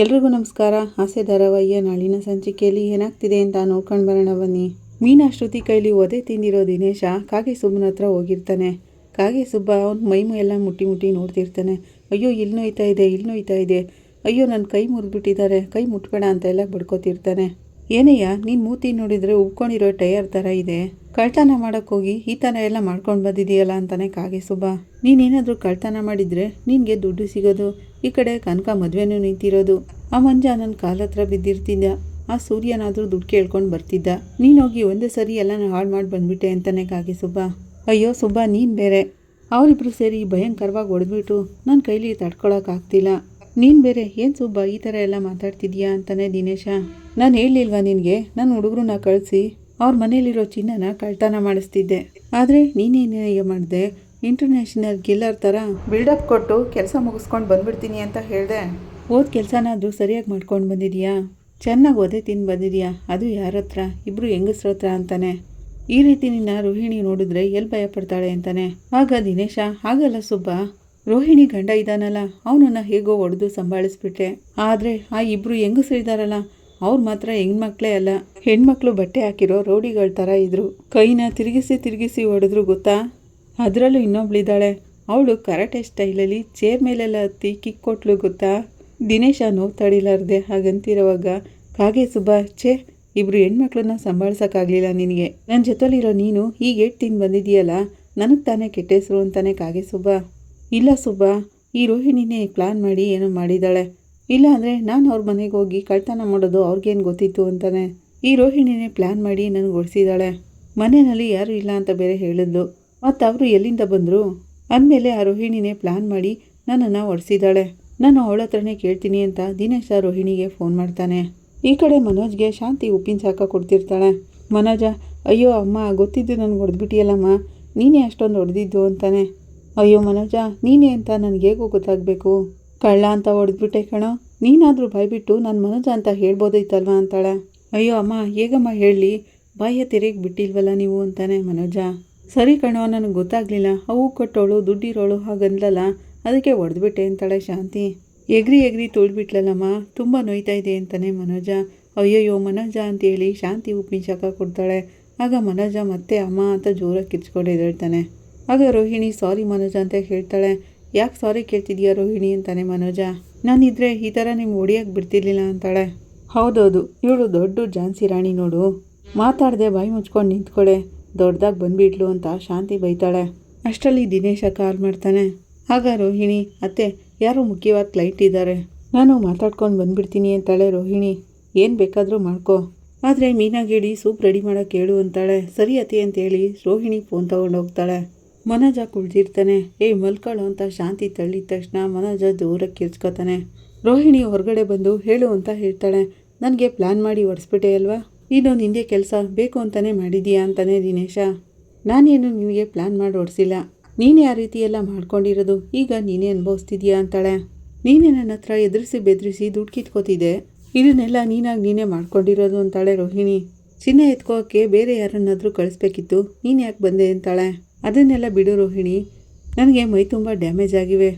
ಎಲ್ರಿಗೂ ನಮಸ್ಕಾರ. ಆಸೆ ಧಾರಾವಾಹಿಯ ನಾಳಿನ ಸಂಚಿಕೆಯಲ್ಲಿ ಏನಾಗ್ತಿದೆ ಅಂತ ನೋಡ್ಕೊಂಡು ಬರೋಣ ಬನ್ನಿ. ಮೀನಾ ಶ್ರುತಿ ಕೈಲಿ ಒದೆ ತಿಂದಿರೋ ದಿನೇಶ ಕಾಗೆ ಸುಬ್ಬನ ಹತ್ರ ಹೋಗಿರ್ತಾನೆ. ಕಾಗೆ ಸುಬ್ಬ ಅವ್ನ ಮೈ ಎಲ್ಲ ಮುಟ್ಟಿ ಮುಟ್ಟಿ ನೋಡ್ತಿರ್ತಾನೆ. ಅಯ್ಯೋ ಇಲ್ಲಿ ನೋಯ್ತಾ ಇದೆ ಇಲ್ಲಿ ನೋಯ್ತಾ ಇದೆ. ಅಯ್ಯೋ ನನ್ನ ಕೈ ಮುರಿದ್ಬಿಟ್ಟಿದ್ದಾರೆ, ಕೈ ಮುಟ್ಬೇಡ ಅಂತ ಎಲ್ಲ ಬಡ್ಕೋತಿರ್ತಾನೆ. ಏನಯ್ಯ ನೀನು ಮೂತಿ ನೋಡಿದರೆ ಉಬ್ಕೊಂಡಿರೋ ಟೈರ್ ಥರ ಇದೆ. ಕಳ್ತನ ಮಾಡೋಕ್ಕೋಗಿ ಈ ಥರ ಎಲ್ಲ ಮಾಡ್ಕೊಂಡು ಬಂದಿದೀಯಲ್ಲ ಅಂತಾನೆ ಕಾಗೆ ಸುಬ್ಬ. ನೀನೇನಾದರೂ ಕಳ್ತನ ಮಾಡಿದರೆ ನಿನಗೆ ದುಡ್ಡು ಸಿಗೋದು, ಈ ಕಡೆ ಕನಕ ಮದುವೆನೂ ನಿಂತಿರೋದು. ಆ ಮಂಜ ನನ್ನ ಕಾಲ ಹತ್ರ ಬಿದ್ದಿರ್ತಿದ್ದ. ಆ ಸೂರ್ಯನಾದರೂ ದುಡ್ಡು ಕೇಳ್ಕೊಂಡು ಬರ್ತಿದ್ದ. ನೀನೋಗಿ ಒಂದೇ ಸರಿ ಎಲ್ಲನ ಹಾಳು ಮಾಡಿ ಬಂದ್ಬಿಟ್ಟೆ ಅಂತಾನೆ ಕಾಗೆ ಸುಬ್ಬ. ಅಯ್ಯೋ ಸುಬ್ಬ, ನೀನು ಬೇರೆ. ಅವರಿಬ್ರು ಸೇರಿ ಭಯಂಕರವಾಗಿ ಹೊಡೆದ್ಬಿಟ್ಟು ನನ್ನ ಕೈಲಿ ತಡ್ಕೊಳಕ್ಕಾಗ್ತಿಲ್ಲ ನೀನು ಬೇರೆ, ಏನು ಸುಬ್ಬ ಈ ಥರ ಎಲ್ಲ ಮಾತಾಡ್ತಿದ್ಯಾ ಅಂತಾನೆ ದಿನೇಶ. ನಾನು ಹೇಳಿಲ್ವಾ ನಿನಗೆ? ನನ್ನ ಹುಡುಗರನ್ನ ಕಳಿಸಿ, ಅವ್ರ ಮನೇಲಿರೋ ಚಿನ್ನನ ಕಳ್ತನ ಮಾಡಿಸ್ತಿದ್ದೆ. ಆದರೆ ನೀನೇನೇ ಮಾಡಿದೆ. ಇಂಟರ್ನ್ಯಾಷನಲ್ ಗಿಲ್ಲರ್ ಥರ ಬಿಲ್ಡಪ್ ಕೊಟ್ಟು ಕೆಲಸ ಮುಗಿಸ್ಕೊಂಡು ಬಂದ್ಬಿಡ್ತೀನಿ ಅಂತ ಹೇಳಿದೆ. ಓದ್ ಕೆಲಸನಾದರೂ ಸರಿಯಾಗಿ ಮಾಡ್ಕೊಂಡು ಬಂದಿದೀಯಾ? ಚೆನ್ನಾಗಿ ಓದೇ ತಿಂದು ಬಂದಿದೀಯಾ? ಅದು ಯಾರ ಹತ್ರ? ಇಬ್ಬರು ಹೆಂಗಸ್ರ ಹತ್ರ ಅಂತಾನೆ. ಈ ರೀತಿ ನಿನ್ನ ರೋಹಿಣಿ ನೋಡಿದ್ರೆ ಎಲ್ಲಿ ಭಯಪಡ್ತಾಳೆ ಅಂತಾನೆ. ಆಗ ದಿನೇಶ, ಹಾಗಲ್ಲ ಸುಬ್ಬ? ರೋಹಿಣಿ ಗಂಡ ಇದ್ದಾನಲ್ಲ ಅವನನ್ನು ಹೇಗೋ ಹೊಡೆದು ಸಂಭಾಳಿಸ್ಬಿಟ್ಟೆ ಆದರೆ ಆ ಇಬ್ಬರು ಹೆಂಗಸರು ಇದ್ದಾರಲ್ಲ ಅವ್ರು ಮಾತ್ರ ಹೆಣ್ಮಕ್ಳೇ ಅಲ್ಲ. ಹೆಣ್ಮಕ್ಳು ಬಟ್ಟೆ ಹಾಕಿರೋ ರೌಡಿಗಳ ಥರ ಇದ್ರು. ಕೈನ ತಿರುಗಿಸಿ ತಿರುಗಿಸಿ ಹೊಡೆದ್ರು ಗೊತ್ತಾ? ಅದರಲ್ಲೂ ಇನ್ನೊಬ್ಳಿದ್ದಾಳೆ. ಅವಳು ಕರಾಟೆ ಸ್ಟೈಲಲ್ಲಿ ಚೇರ್ ಮೇಲೆಲ್ಲ ಹತ್ತಿ ಕಿಕ್ ಕೊಟ್ಲು ಗೊತ್ತಾ? ದಿನೇಶ ನೋವು ತಡಿಲಾರ್ದೆ ಹಾಗಂತಿರುವಾಗ, ಕಾಗೆ ಸುಬ್ಬ, ಛೇ, ಇಬ್ರು ಹೆಣ್ಮಕ್ಳನ್ನ ಸಂಭಾಳ್ಸೋಕ್ಕಾಗಲಿಲ್ಲ ನಿನಗೆ. ನನ್ನ ಜೊತೆಲಿರೋ ನೀನು ಏಟ್ ತಿಂದು ಬಂದಿದೆಯಲ್ಲ, ನನಗೆ ತಾನೇ ಕೆಟ್ಟ ಹೆಸರು ಅಂತಾನೆ ಕಾಗೆ ಸುಬ್ಬ? ಇಲ್ಲ ಸುಬ್ಬ, ಈ ರೋಹಿಣಿನೇ ಪ್ಲಾನ್ ಮಾಡಿ ಏನೋ ಮಾಡಿದ್ದಾಳೆ ಇಲ್ಲ ಅಂದರೆ ನಾನು ಅವ್ರ ಮನೆಗೆ ಹೋಗಿ ಕಳ್ತನ ಮಾಡೋದು ಅವ್ರಿಗೇನು ಗೊತ್ತಿತ್ತು ಅಂತಾನೆ. ಈ ರೋಹಿಣಿನೇ ಪ್ಲ್ಯಾನ್ ಮಾಡಿ ನನಗೆ ಓಡಿಸಿದ್ದಾಳೆ ಮನೆಯಲ್ಲಿ ಯಾರೂ ಇಲ್ಲ ಅಂತ ಬೇರೆ ಹೇಳಿದ್ಲು. ಮತ್ತು ಅವರು ಎಲ್ಲಿಂದ ಬಂದರು? ಅಂದಮೇಲೆ ಆ ರೋಹಿಣಿನೇ ಪ್ಲ್ಯಾನ್ ಮಾಡಿ ನನ್ನನ್ನು ಹೊಡೆಸಿದ್ದಾಳೆ ನಾನು ಅವಳ ಹತ್ರನೇ ಕೇಳ್ತೀನಿ ಅಂತ ದಿನೇಶ ರೋಹಿಣಿಗೆ ಫೋನ್ ಮಾಡ್ತಾನೆ. ಈ ಕಡೆ ಮನೋಜ್ಗೆ ಶಾಂತಿ ಉಪ್ಪಿನ ಸಾಕ ಕೊಡ್ತಿರ್ತಾಳೆ. ಮನೋಜ, ಅಯ್ಯೋ ಅಮ್ಮ, ಗೊತ್ತಿದ್ದು ನನಗೆ ಹೊಡೆದ್ಬಿಟ್ಟಿಯಲ್ಲಮ್ಮ. ನೀನೇ ಅಷ್ಟೊಂದು ಹೊಡೆದಿದ್ದು ಅಂತಾನೆ. ಅಯ್ಯೋ ಮನೋಜ, ನೀನೇ ಅಂತ ನನಗೆ ಹೇಗೂ ಗೊತ್ತಾಗಬೇಕು. ಕಳ್ಳ ಅಂತ ಹೊಡೆದ್ಬಿಟ್ಟೆ ಕಣೋ. ನೀನಾದರೂ ಬಾಯ್ಬಿಟ್ಟು ನನ್ನ ಮನೋಜ ಅಂತ ಹೇಳ್ಬೋದೈತಲ್ವ ಅಂತಾಳೆ. ಅಯ್ಯೋ ಅಮ್ಮ, ಹೇಗಮ್ಮ ಹೇಳಲಿ ಬಾಯ ತೆರೆಗೆ ಬಿಟ್ಟಿಲ್ವಲ್ಲ ನೀವು ಅಂತಾನೆ ಮನೋಜ. ಸರಿ ಕಣೋ, ನನಗೆ ಗೊತ್ತಾಗಲಿಲ್ಲ. ಅವು ಕೊಟ್ಟೋಳು, ದುಡ್ಡಿರೋಳು ಹಾಗಂದ್ಲಲ್ಲ, ಅದಕ್ಕೆ ಹೊಡೆದ್ಬಿಟ್ಟೆ ಅಂತಾಳೆ ಶಾಂತಿ. ಎಗ್ರಿ ಎಗ್ರಿ ತುಳ್ಬಿಟ್ಲಲ್ಲಮ್ಮ ತುಂಬ ನೋಯ್ತಾ ಇದೆ ಅಂತಾನೆ ಮನೋಜ. ಅಯ್ಯಯ್ಯೋ, ಮನೋಜ ಅಂತೇಳಿ ಶಾಂತಿ ಉಪ್ಪಿನ ಶಾಖ ಕೊಡ್ತಾಳೆ. ಆಗ ಮನೋಜ ಮತ್ತೆ ಅಮ್ಮ ಅಂತ ಜೋರಾಗಿ ಕಿರ್ಚ್ಕೊಂಡು ಎದ್ದೇಳ್ತಾನೆ. ಆಗ ರೋಹಿಣಿ, ಸಾರಿ ಮನೋಜ ಅಂತ ಹೇಳ್ತಾಳೆ. ಯಾಕೆ ಸಾರಿ ಕೇಳ್ತಿದ್ಯಾ ರೋಹಿಣಿ ಅಂತಾನೆ ಮನೋಜ? ನಾನಿದ್ರೆ ಈ ಥರ ನಿಮ್ಗೆ ಒಡಿಯಕ್ಕೆ ಬಿಡ್ತಿರ್ಲಿಲ್ಲ ಅಂತಾಳೆ. ಹೌದೌದು, ಇವಳು ದೊಡ್ಡ ಝಾನ್ಸಿ ರಾಣಿ ನೋಡು. ಮಾತಾಡದೆ ಬಾಯಿ ಮುಚ್ಕೊಂಡು ನಿಂತ್ಕೊಳೆ. ದೊಡ್ಡದಾಗಿ ಬಂದ್ಬಿಟ್ಲು ಅಂತ ಶಾಂತಿ ಬೈತಾಳೆ. ಅಷ್ಟರಲ್ಲಿ ದಿನೇಶ ಕಾಲ್ ಮಾಡ್ತಾನೆ. ಆಗ ರೋಹಿಣಿ, ಅತ್ತೆ, ಯಾರೋ ಮುಖ್ಯವಾದ ಕ್ಲೈಂಟ್ ಇದ್ದಾರೆ ನಾನು ಮಾತಾಡ್ಕೊಂಡು ಬಂದ್ಬಿಡ್ತೀನಿ ಅಂತಾಳೆ ರೋಹಿಣಿ. ಏನು ಬೇಕಾದರೂ ಮಾಡ್ಕೋ. ಆದರೆ ಮೀನಾಗೇಳಿ ಸೂಪ್ ರೆಡಿ ಮಾಡೋಕ್ಕೆ ಹೇಳು ಅಂತಾಳೆ. ಸರಿ ಅತಿ ಅಂತೇಳಿ ರೋಹಿಣಿ ಫೋನ್ ತೊಗೊಂಡು ಹೋಗ್ತಾಳೆ. ಮನೋಜ ಕುಳ್ದಿರ್ತಾನೆ. ಏಯ್, ಮಲ್ಕೊಳ್ಳೋ ಅಂತ ಶಾಂತಿ ತಳ್ಳಿದ ತಕ್ಷಣ ಮನೋಜ ದೂರಕ್ಕೆ ಕಿರ್ಚ್ಕೋತಾನೆ. ರೋಹಿಣಿ ಹೊರಗಡೆ ಬಂದು ಹೇಳು ಅಂತ ಹೇಳ್ತಾಳೆ. ನನಗೆ ಪ್ಲ್ಯಾನ್ ಮಾಡಿ ಹೊಡೆಸ್ಬಿಟ್ಟೆ ಅಲ್ವಾ? ಇದು ನಿಂದೆ ಕೆಲಸ ಬೇಕು ಅಂತಲೇ ಮಾಡಿದೀಯಾ ಅಂತಾನೆ ದಿನೇಶ. ನಾನೇನು ನಿಮಗೆ ಪ್ಲ್ಯಾನ್ ಮಾಡಿ ಹೊಡ್ಸಿಲ್ಲ ನೀನೇ ಆ ರೀತಿ ಎಲ್ಲ ಮಾಡ್ಕೊಂಡಿರೋದು. ಈಗ ನೀನೇ ಅನುಭವಿಸ್ತಿದ್ಯಾ ಅಂತಾಳೆ. ನೀನೇ ನನ್ನ ಹತ್ರ ಎದುರಿಸಿ ಬೆದರಿಸಿ ದುಡ್ಡು ಕಿತ್ಕೋತಿದ್ದೆ. ಇದನ್ನೆಲ್ಲ ನೀನಾಗಿ ನೀನೇ ಮಾಡ್ಕೊಂಡಿರೋದು ಅಂತಾಳೆ ರೋಹಿಣಿ. ಚಿನ್ನ ಎತ್ಕೋಕ್ಕೆ ಬೇರೆ ಯಾರನ್ನಾದರೂ ಕಳಿಸ್ಬೇಕಿತ್ತು. ನೀನು ಯಾಕೆ ಬಂದೆ ಅಂತಾಳೆ. ಅದನ್ನೆಲ್ಲ ಬಿಡು ರೋಹಿಣಿ, ನನಗೆ ಮೈ ತುಂಬ ಡ್ಯಾಮೇಜ್ ಆಗಿವೆ.